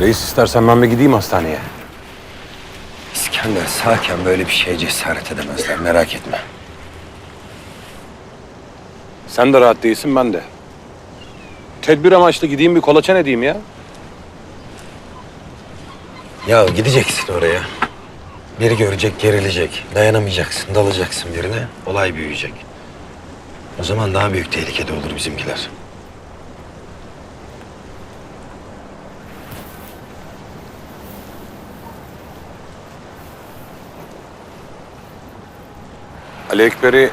Reis istersen ben bir gideyim hastaneye. İskender sağken böyle bir şeye cesaret edemezler merak etme. Sen de rahat değilsin ben de. Tedbir amaçlı gideyim bir kolaçan edeyim ya. Ya gideceksin oraya. Biri görecek, gerilecek. Dayanamayacaksın, dalacaksın birine. Olay büyüyecek. O zaman daha büyük tehlikede olur bizimkiler. Ali Ekber'i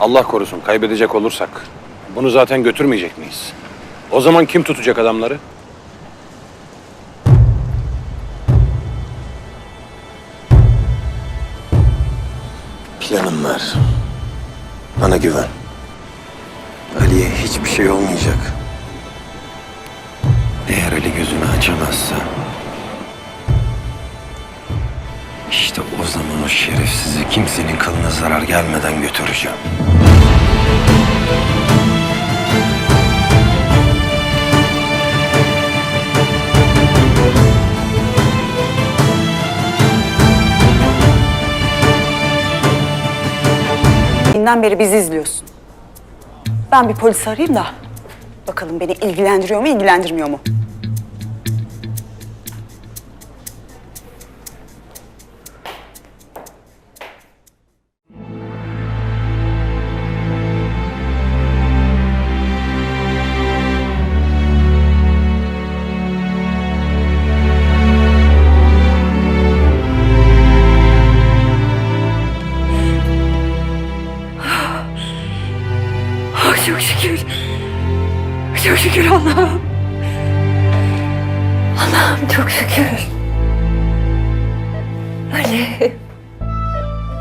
Allah korusun kaybedecek olursak bunu zaten götürmeyecek miyiz? O zaman kim tutacak adamları? Planım var. Bana güven. Ali'ye hiçbir şey olmayacak. Eğer Ali gözünü açamazsa... ...işte o zaman o şerefsizi kimsenin kılına zarar gelmeden götüreceğim. Binden beri bizi izliyorsun. Ben bir polis arayayım da bakalım beni ilgilendiriyor mu, ilgilendirmiyor mu?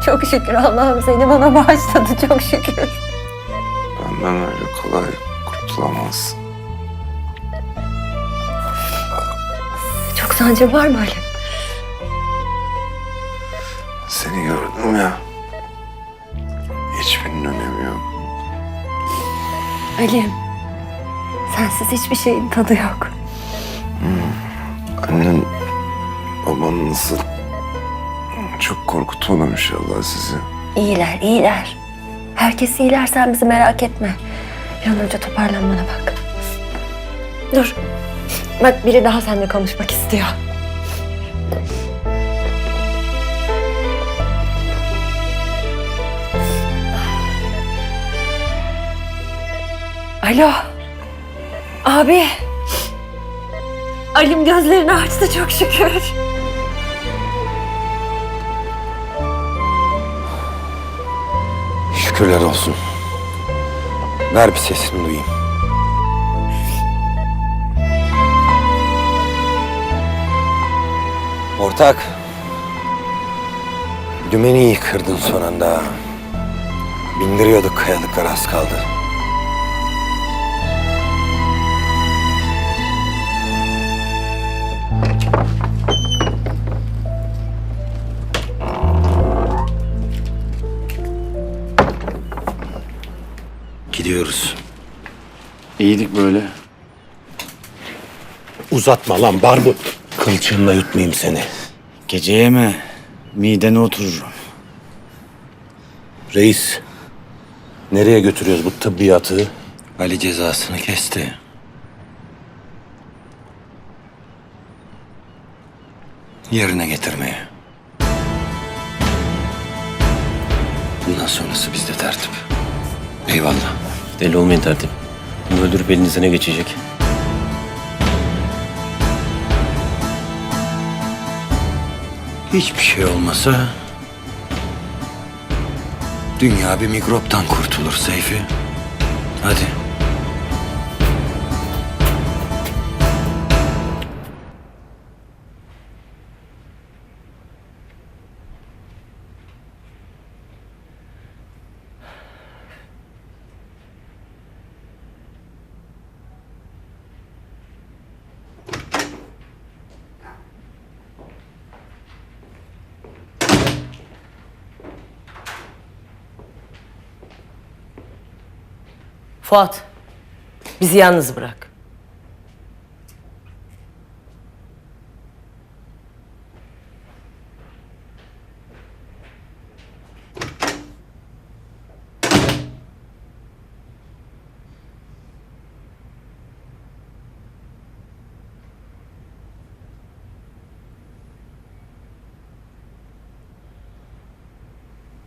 Çok şükür Allah'ım seni bana bağışladı çok şükür. Benden öyle kolay kurtulamazsın. Çok sancı var mı Ali? Seni gördüm ya. Hiçbirinin önemi yok. Ali. Sensiz hiçbir şeyin tadı yok. Annen, baban nasıl? Çok korkutmadım inşallah sizi. İyiler, iyiler. Herkes iyiler, sen bizi merak etme. Bir an önce toparlanmana bak. Dur. Bak biri daha seninle konuşmak istiyor. Alo. Abi. Alim gözlerini açtı çok şükür. Şükürler olsun. Ver bir sesini duyayım. Ortak. Dümeni iyi kırdın son anda. Bindiriyorduk kayalıklar az kaldı. Gidiyoruz. İyiydik böyle. Uzatma lan barbut. Kılçığınla yutmayayım seni. Gece yeme. Midene otururum. Reis. Nereye götürüyoruz bu tıbbiyatı? Ali cezasını kesti. Yerine getirmeye. Bundan sonrası bizde tertip. Eyvallah. Deli olmayın tertip. Bunu öldürüp elinize ne geçecek? Hiçbir şey olmasa... Dünya bir mikroptan kurtulur Seyfi. Hadi. Fuat, bizi yalnız bırak.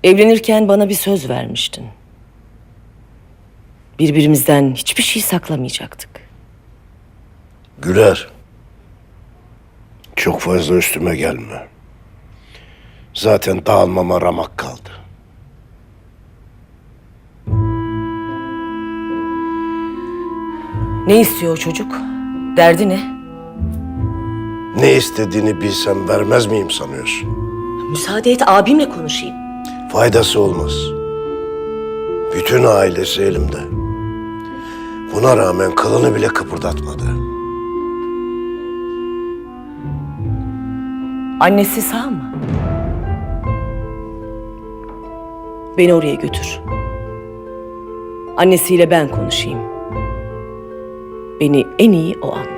Evlenirken bana bir söz vermiştin. Birbirimizden hiçbir şey saklamayacaktık. Güler. Çok fazla üstüme gelme. Zaten dağılmama ramak kaldı. Ne istiyor o çocuk? Derdi ne? Ne istediğini bilsem vermez miyim sanıyorsun? Müsaade et abimle konuşayım. Faydası olmaz. Bütün ailesi elimde. Buna rağmen kılını bile kıpırdatmadı. Annesi sağ mı? Beni oraya götür. Annesiyle ben konuşayım. Beni en iyi o anlar.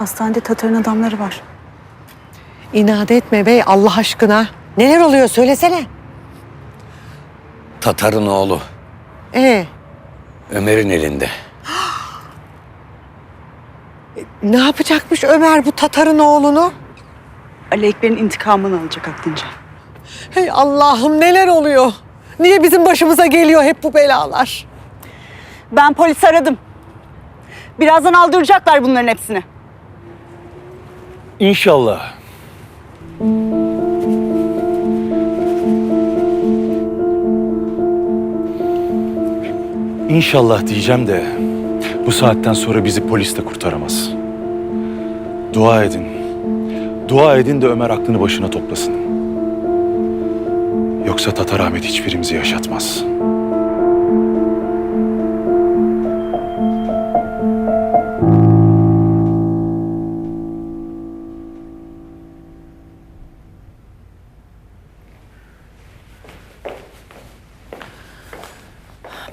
Hastanede Tatar'ın adamları var. İnat etme bey Allah aşkına. Neler oluyor söylesene. Tatar'ın oğlu Ee, Ömer'in elinde. ne yapacakmış Ömer bu Tatar'ın oğlunu? Ali Ekber'in intikamını alacak aklınca. Hey Allah'ım neler oluyor? Niye bizim başımıza geliyor hep bu belalar? Ben polis aradım. Birazdan aldıracaklar bunların hepsini. İnşallah. İnşallah diyeceğim de bu saatten sonra bizi polis de kurtaramaz. Dua edin. Dua edin de Ömer aklını başına toplasın. Yoksa Tatar Ahmet hiçbirimizi yaşatmaz.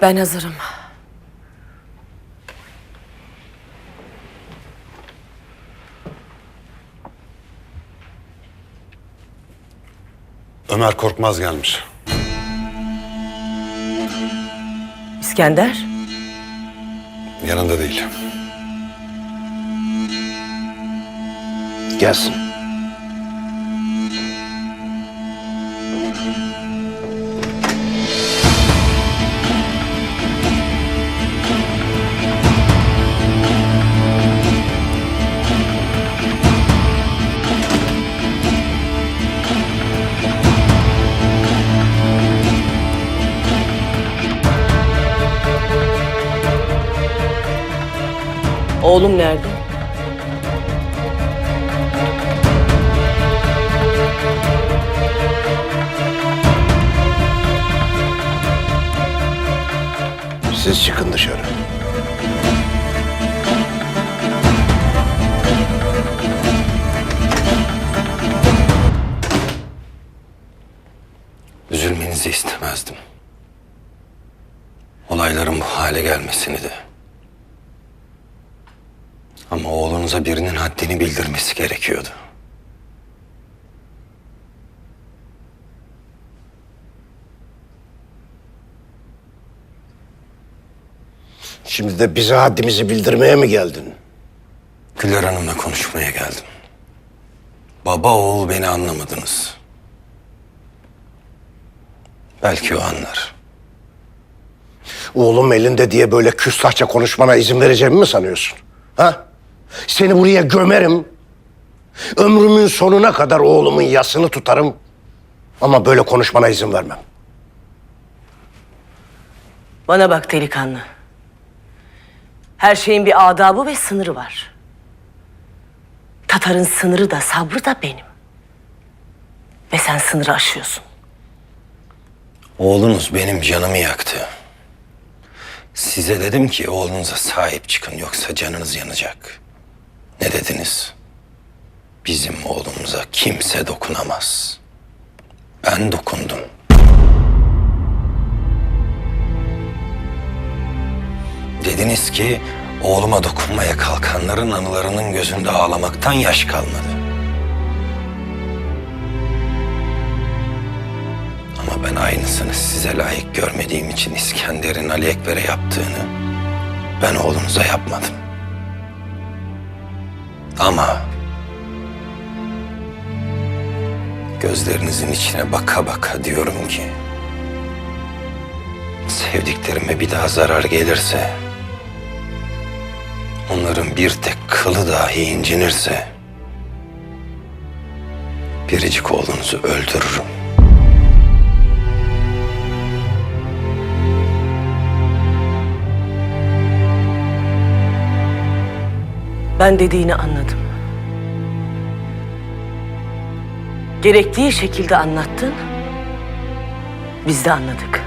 Ben hazırım. Ömer Korkmaz gelmiş. İskender, Yanında değil. Gelsin. Oğlum nerede? Siz çıkın dışarı. Üzülmenizi istemezdim. Olayların bu hale gelmesini de. Ama oğlunuza birinin haddini bildirmesi gerekiyordu. Şimdi de bize haddimizi bildirmeye mi geldin? Güler Hanım'la konuşmaya geldim. Baba oğul beni anlamadınız. Belki o anlar. Oğlum elinde diye böyle küstahça konuşmana izin vereceğimi mi sanıyorsun? Ha? Seni buraya gömerim. Ömrümün sonuna kadar oğlumun yasını tutarım. Ama böyle konuşmana izin vermem. Bana bak delikanlı. Her şeyin bir adabı ve sınırı var. Tatar'ın sınırı da sabrı da benim. Ve sen sınırı aşıyorsun. Oğlunuz benim canımı yaktı. Size dedim ki oğlunuza sahip çıkın yoksa canınız yanacak. Ne dediniz? Bizim oğlumuza kimse dokunamaz. Ben dokundum. Dediniz ki Oğluma dokunmaya kalkanların anılarının gözünde ağlamaktan yaş kalmadı. Ama ben aynısını size layık görmediğim için İskender'in Ali Ekber'e yaptığını ben oğlunuza yapmadım. Ama gözlerinizin içine baka baka diyorum ki sevdiklerime bir daha zarar gelirse onların bir tek kılı dahi incinirse biricik oğlunuzu öldürürüm. Ben dediğini anladım. Gerektiği şekilde anlattın. Biz de anladık.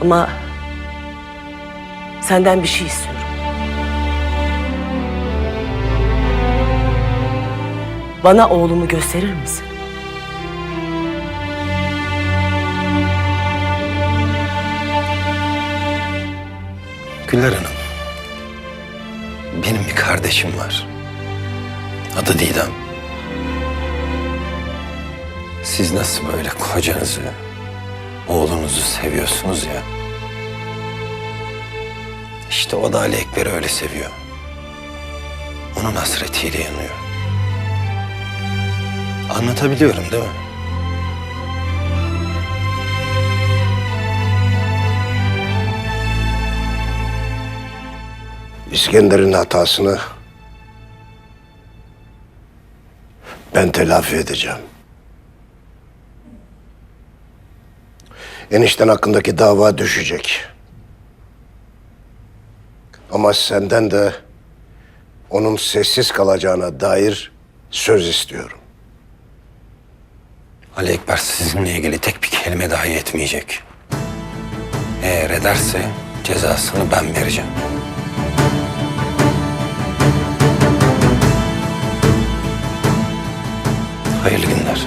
Ama senden bir şey istiyorum. Bana oğlumu gösterir misin? Güler Hanım, benim bir kardeşim var. Adı Didem. Siz nasıl böyle kocanızı, oğlunuzu seviyorsunuz ya. İşte o da Ali Ekber'i öyle seviyor. Onun hasretiyle yanıyor. Anlatabiliyorum değil mi? İskender'in hatasını ben telafi edeceğim. Enişten hakkındaki dava düşecek. Ama senden de onun sessiz kalacağına dair söz istiyorum. Ali Ekber sizinle ilgili tek bir kelime dahi etmeyecek. Eğer ederse cezasını ben vereceğim. Hayırlı günler.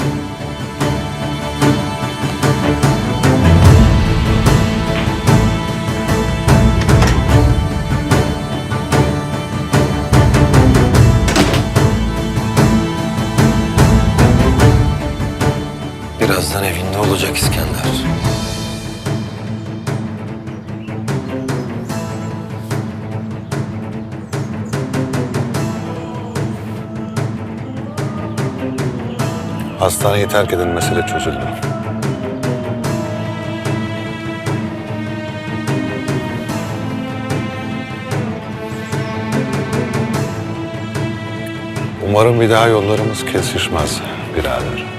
Birazdan evinde olacak İskender. Hastaneyi terk edin mesele çözüldü. Umarım bir daha yollarımız kesişmez birader.